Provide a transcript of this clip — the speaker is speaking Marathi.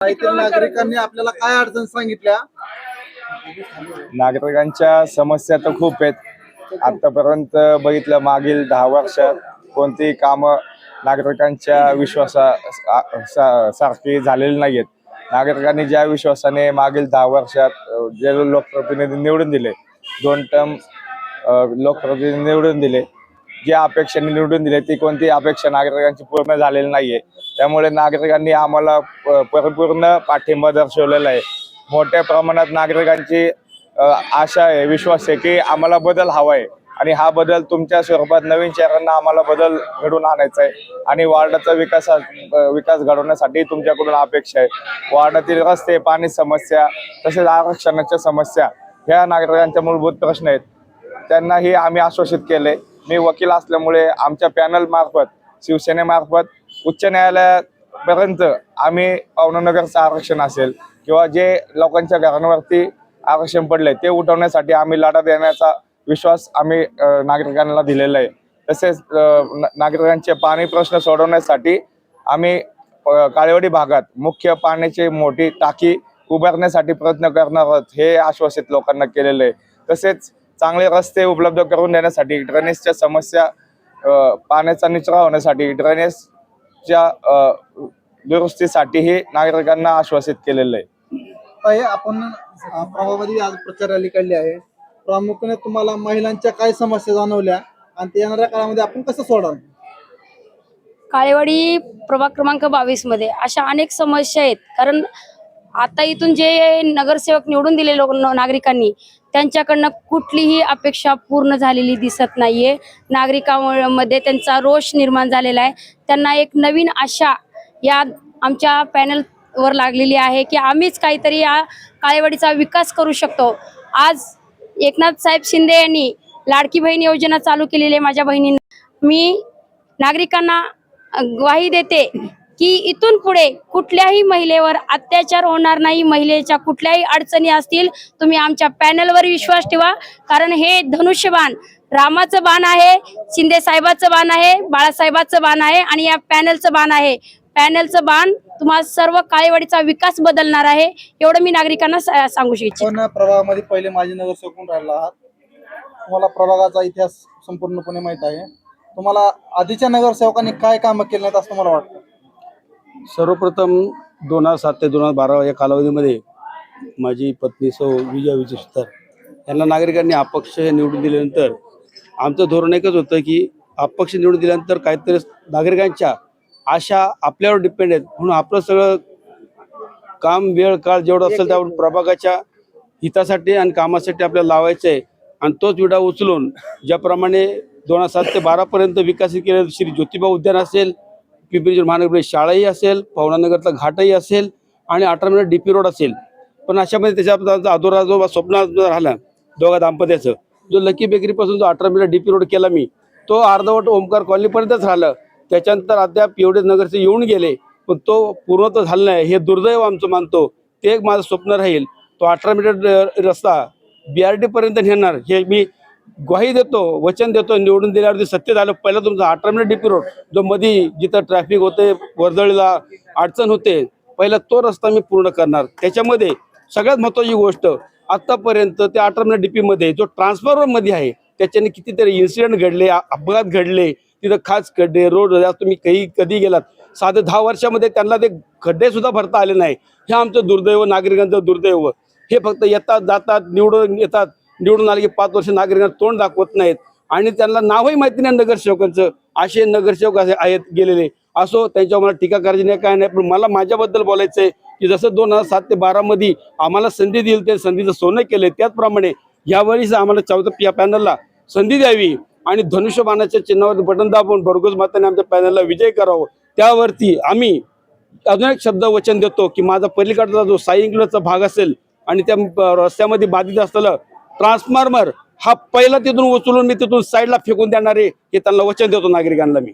नागरिकांनी आपल्याला काय अडचण सांगितल्या? नागरिकांच्या समस्या तर खूप आहेत. आतापर्यंत बघितलं मागील दहा वर्षात कोणतीही कामं नागरिकांच्या विश्वासा सा- सारखी झालेली नाहीत नागरिकांनी ज्या विश्वासाने मागील दहा वर्षात अ, जे लोकप्रतिनिधी निवडून दिले दोन टर्म लोकप्रतिनिधी निवडून दिले ज्या अपेक्षाने निवडून दिले ती कोणती अपेक्षा नागरिकांची पूर्ण झालेली नाहीये. त्यामुळे नागरिकांनी आम्हाला प- परिपूर्ण पाठिंबा दर्शवलेला आहे. मोठ्या प्रमाणात नागरिकांची आशा आहे विश्वास आहे की आम्हाला बदल हवा आहे आणि हा बदल तुमच्या स्वरूपात नवीन शहरांना आम्हाला बदल घडवून आणायचा आहे. आणि वार्डाचा विकास विकास घडवण्यासाठी तुमच्याकडून अपेक्षा आहे. वार्डातील रस्ते पाणी समस्या तसेच आरक्षणाच्या समस्या ह्या नागरिकांच्या मूलभूत प्रश्न आहेत. त्यांनाही आम्ही आश्वासित केले मी वकील असल्यामुळे आमच्या पॅनल मार्फत शिवसेनेमार्फत उच्च न्यायालयापर्यंत आम्ही पवनानगरचं आरक्षण असेल किंवा जे लोकांच्या घरांवरती आरक्षण पडले ते उठवण्यासाठी आम्ही लढा देण्याचा विश्वास आम्ही नागरिकांना दिलेला आहे. तसेच नागरिकांचे पाणी प्रश्न सोडवण्यासाठी आम्ही काळेवाडी भागात मुख्य पाण्याची मोठी टाकी उभारण्यासाठी प्रयत्न करणार आहोत हे आश्वासित लोकांना केलेलं आहे. तसेच चांगले रस्ते उपलब्ध करून देण्यासाठी ड्रेनेजच्या समस्या पाण्याचा निचरा होण्यासाठी ड्रेनेजच्या अ, दुरुस्तीसाठीही नागरिकांना आश्वासित केलेलं आहे. आपण अं, प्रभावामध्ये आज प्रचार रॅली काढली आहे. प्रामुख्याने तुम्हाला महिलांच्या काय समस्या जाणवल्या आणि ते येणाऱ्या काळामध्ये आपण कसं सोडाल काळेवाडी प्रभाग क्रमांक बावीसमध्ये अशा अनेक समस्या आहेत. कारण आता इथून जे नगरसेवक निवडून दिले लोक नागरिकांनी त्यांच्याकडनं कुठलीही अपेक्षा पूर्ण झालेली दिसत नाहीये. नागरिकांमध्ये त्यांचा रोष निर्माण झालेला आहे. त्यांना एक नवीन आशा या आमच्या पॅनल वर लागलेली आहे की आम्हीच काहीतरी या काळेवाडीचा विकास करू शकतो. आज एकनाथ साहेब शिंदे यांनी लाडकी बहीण योजना चालू केलेली आहे माझ्या बहिणींना. मी नागरिकांना ग्वाही देते की इथून पुढे कुठल्याही महिलेवर अत्याचार होणार नाही महिलेच्या कुठल्याही अडचणी असतील तुम्ही आमच्या पॅनलवर विश्वास ठेवा. कारण हे धनुष्यबाण रामाचं बाण आहे शिंदे साहेबाचं बाण आहे बाळासाहेबाचं बाण आहे आणि या पॅनलचं बाण आहे. पॅनलचं बाण तुम्हाला सर्व काळेवाडीचा विकास बदलणार आहे एवढं मी नागरिकांना सांगू इच्छिते. प्रभागामध्ये पहिले माजी नगरसेवक राहिला आहात. तुम्हाला प्रभागाचा इतिहास संपूर्णपणे माहीत आहे. तुम्हाला आधीच्या नगरसेवकांनी काय कामं केली नाहीत असं तुम्हाला वाटतं? सर्वप्रथम दोन हजार सात ते दोन हजार बारा या कालावधीमध्ये माझी पत्नी सौ विजय विजय सुतार यांना नागरिकांनी अपक्ष हे निवडून दिल्यानंतर आमचं धोरण एकच होतं की अपक्ष निवडून दिल्यानंतर काहीतरी नागरिकांच्या आशा आपल्यावर डिपेंड आहेत. म्हणून आपलं सगळं काम वेळ काळ जेवढं असेल त्यावर प्रभागाच्या हितासाठी आणि कामासाठी आपल्याला लावायचं आहे आणि तोच विडा उचलून ज्याप्रमाणे दोन हजार सात ते बारापर्यंत विकसित केलेलं श्री ज्योतिबा उद्यान असेल पिंपरी महानगरपालिका शाळाही असेल पवनानगरचा घाटही असेल आणि अठरा मिनिट डी पी रोड असेल पण अशामध्ये त्याच्या अधोरा जो स्वप्न राहिला दोघा दाम्पत्याचं जो लकी बेकरीपासून जो अठरा मिनिट डी पी रोड केला मी तो अर्धवट ओमकार कॉलनीपर्यंतच राहिलं. त्याच्यानंतर अद्याप एवढे नगरचे येऊन गेले पण तो पूर्ण तर झाला नाही. हे दुर्दैव आमचं मानतो. ते एक माझं स्वप्न राहील. तो अठरा मीटर रस्ता बी आर डीपर्यंत नेणार हे मी ग्वाही देतो वचन देतो निवडून दिल्यावरती सत्य झालं. पहिला तुमचा अठरा मिनिट डीपी रोड जो मध्ये जिथं ट्रॅफिक होते वर्दळीला अडचण होते पहिला तो रस्ता मी पूर्ण करणार. त्याच्यामध्ये सगळ्यात महत्वाची गोष्ट आतापर्यंत त्या अठरा मिनिट डीपी मध्ये जो ट्रान्सफॉर्मरमध्ये आहे त्याच्याने कितीतरी इन्सिडेंट घडले अपघात घडले तिथं खास खड्डे रोड तुम्ही काही कधी गेलात? साधे दहा वर्षामध्ये त्यांना ते खड्डे सुद्धा भरता आले नाही. हे आमचं दुर्दैव नागरिकांचं दुर्दैव. हे फक्त येतात जातात निवडून येतात. निवडून आले की पाच वर्ष नागरिकांना तोंड दाखवत नाहीत. आणि त्यांना नावही माहिती नाही नगरसेवकांचं. असे नगरसेवक असे आहेत गेलेले. असो त्यांच्यावर मला टीका करायची नाही काय नाही. पण मला माझ्याबद्दल बोलायचं आहे की जसं दोन हजार सात ते बारामध्ये आम्हाला संधी दिली ते संधीचं सोनं केलं त्याचप्रमाणे यावेळीच आम्हाला चौथ्या या पॅनलला संधी द्यावी आणि धनुष्यबाणाच्या चिन्हावर बटन दाबून भरघोस माताने आमच्या पॅनलला विजय करावं. त्यावरती आम्ही अजून एक शब्द वचन देतो की माझा पलीकडचा जो साई भाग असेल आणि त्या रस्त्यामध्ये बाधित असलेलं ट्रान्सफॉर्मर हा पहिला तिथून उचलून मी तिथून साईडला फेकून देणार आहे हे त्यांना वचन देतो नागरिकांना मी.